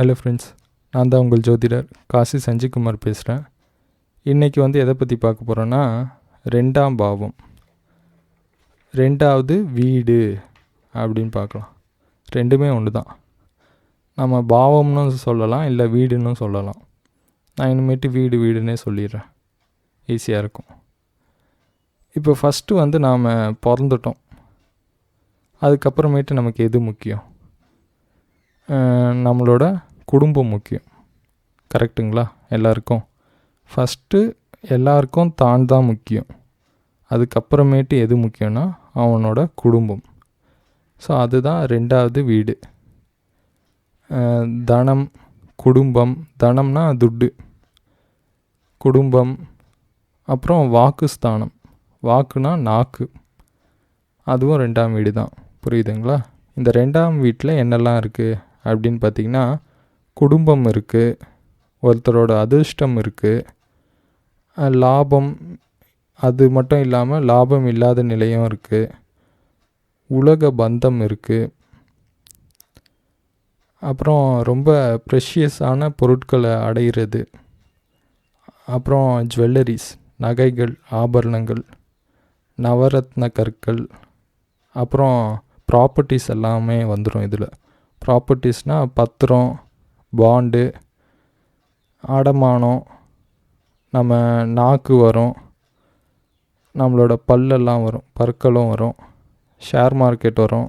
Hello friends நான் தான் உங்கள் ஜோதிடர் காசி சஞ்சிகுமார் பேசுகிறேன் இன்றைக்கி வந்து எதை பற்றி பார்க்க போகிறோன்னா ரெண்டாம் பாவம். ரெண்டாவது வீடு அப்படின்னு பார்க்கலாம். ரெண்டுமே ஒன்று தான். நம்ம பாவம்னு சொல்லலாம் இல்லை வீடுன்னு சொல்லலாம். நான் இனிமேட்டு வீடு வீடுன்னே சொல்லிடுறேன். ஈஸியாக இருக்கும். இப்போ ஃபஸ்ட்டு வந்து நாம் பிறந்துட்டோம். அதுக்கப்புறமேட்டு நமக்கு எது முக்கியம்? நம்மளோட குடும்பம் முக்கியம். கரெக்டுங்களா எல்லாருக்கும். ஃபஸ்ட்டு எல்லாருக்கும் தான் தான் முக்கியம். அதுக்கப்புறமேட்டு எது முக்கியம்னா அவனோட குடும்பம். ஸோ அதுதான் ரெண்டாவது வீடு. தனம் குடும்பம். தனம்னா துட்டு. குடும்பம். அப்புறம் வாக்குஸ்தானம் வாக்குனா நாக்கு. அதுவும் ரெண்டாம் வீடு தான் புரியுதுங்களா? இந்த ரெண்டாம் வீட்டில் என்னெல்லாம் இருக்குது அப்படின்னு பார்த்திங்கன்னா குடும்பம் இருக்குது ஒருத்தரோட அதிர்ஷ்டம் இருக்குது லாபம் அது மட்டும் இல்லாமல் லாபம் இல்லாத நிலையும் இருக்குது உலக பந்தம் இருக்குது அப்புறம் ரொம்ப ப்ரெஷியஸான பொருட்களை அடையிறது. அப்புறம் ஜுவல்லரிஸ் நகைகள் ஆபரணங்கள் நவரத்ன கற்கள் அப்புறம் ப்ராப்பர்ட்டிஸ் எல்லாமே வந்துடும் இதில். ப்ராப்பர்ட்டிஸ்னால் பத்திரம் பாண்டு அடமானம் நம்ம நாக்கு வரும் நம்மளோட பல்லெல்லாம் வரும் பற்களும் வரும் ஷேர் மார்க்கெட் வரும்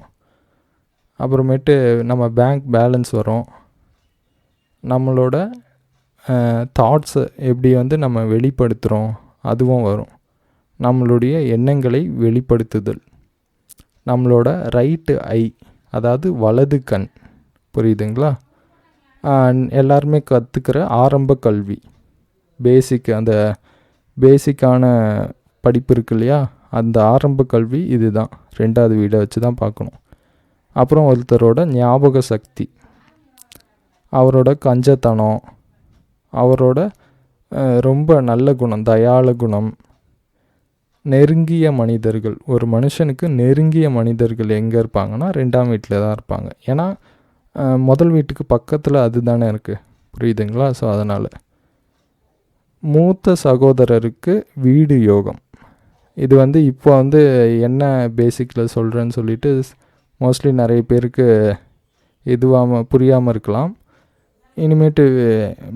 அப்புறமேட்டு நம்ம பேங்க் பேலன்ஸ் வரும். நம்மளோட தாட்ஸை எப்படி வந்து நம்ம வெளிப்படுத்துகிறோம் அதுவும் வரும். நம்மளுடைய எண்ணங்களை வெளிப்படுத்துதல். நம்மளோட ரைட்டு ஐ அதாவது வலது கண். புரியுதுங்களா? எல்லாருமே கற்றுக்கிற ஆரம்ப கல்வி. பேசிக் அந்த பேசிக்கான படிப்பு இருக்கு இல்லையா? அந்த ஆரம்ப கல்வி இதுதான். ரெண்டாவது வீடை வச்சு தான் பார்க்கணும். அப்புறம் ஒருத்தரோட ஞாபக சக்தி. அவரோட கஞ்சத்தனம். அவரோட ரொம்ப நல்ல குணம் தயாள குணம். நெருங்கிய மனிதர்கள். ஒரு மனுஷனுக்கு நெருங்கிய மனிதர்கள் எங்கே இருப்பாங்கன்னா ரெண்டாம் வீட்டில் தான் இருப்பாங்க. ஏன்னா முதல் வீட்டுக்கு பக்கத்தில் அது தானே இருக்குது புரியுதுங்களா? ஸோ அதனால். மூத்த சகோதரருக்கு வீடு யோகம். இது வந்து இப்போ வந்து என்ன பேசிக்கில் சொல்கிறேன்னு சொல்லிட்டு மோஸ்ட்லி நிறைய பேருக்கு இதுவாமல் புரியாமல் இருக்கலாம். இனிமேட்டு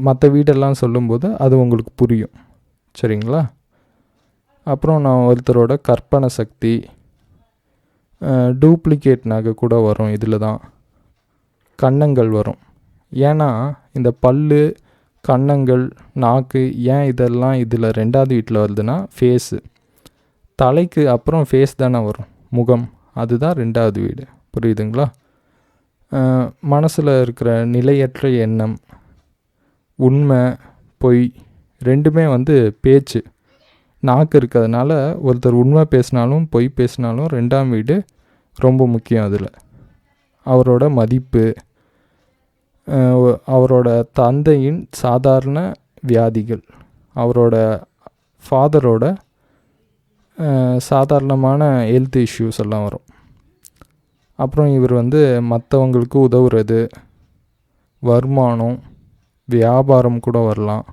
மற்ற வீடெல்லாம் சொல்லும்போது அது உங்களுக்கு புரியும். சரிங்களா? அப்புறம் நான் ஒருத்தரோட கற்பனை சக்தி டூப்ளிகேட் நகை கூட வரும் இதில் தான் கன்னங்கள் வரும். ஏன்னா இந்த பல்லு கன்னங்கள் நாக்கு ஏன் இதெல்லாம் இதில் ரெண்டாவது வீட்டில் வருதுன்னா ஃபேஸு தலைக்கு அப்புறம் ஃபேஸ் தானே வரும். முகம். அதுதான் ரெண்டாவது வீடு. புரியுதுங்களா? மனசில் இருக்கிற நிலையற்ற எண்ணம் உண்மை பொய் ரெண்டுமே வந்து பேச்சு. நாக்கு இருக்கிறதுனால ஒருத்தர் உண்மை பேசினாலும் பொய் பேசினாலும் ரெண்டாம் வீடு ரொம்ப முக்கியம் அதில். அவரோட மதிப்பு அவரோட தந்தையின் சாதாரண வியாதிகள் அவரோட ஃபாதரோட சாதாரணமான ஹெல்த் இஷ்யூஸ் எல்லாம் வரும். அப்புறம் இவர் வந்து மற்றவங்களுக்கு உதவுறது வருமானம் வியாபாரம் கூட வரலாம்.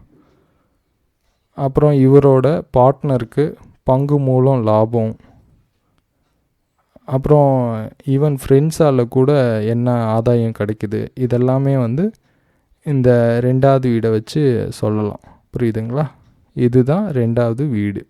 அப்புறம் இவரோட பார்ட்னருக்கு பங்கு மூலம் லாபம். அப்புறம் ஈவன் ஃப்ரெண்ட்ஸால் கூட என்ன ஆதாயம் கிடைக்குது இதெல்லாமே வந்து இந்த ரெண்டாவது வீடை வச்சு சொல்லலாம். புரியுதுங்களா? இதுதான் ரெண்டாவது வீடு.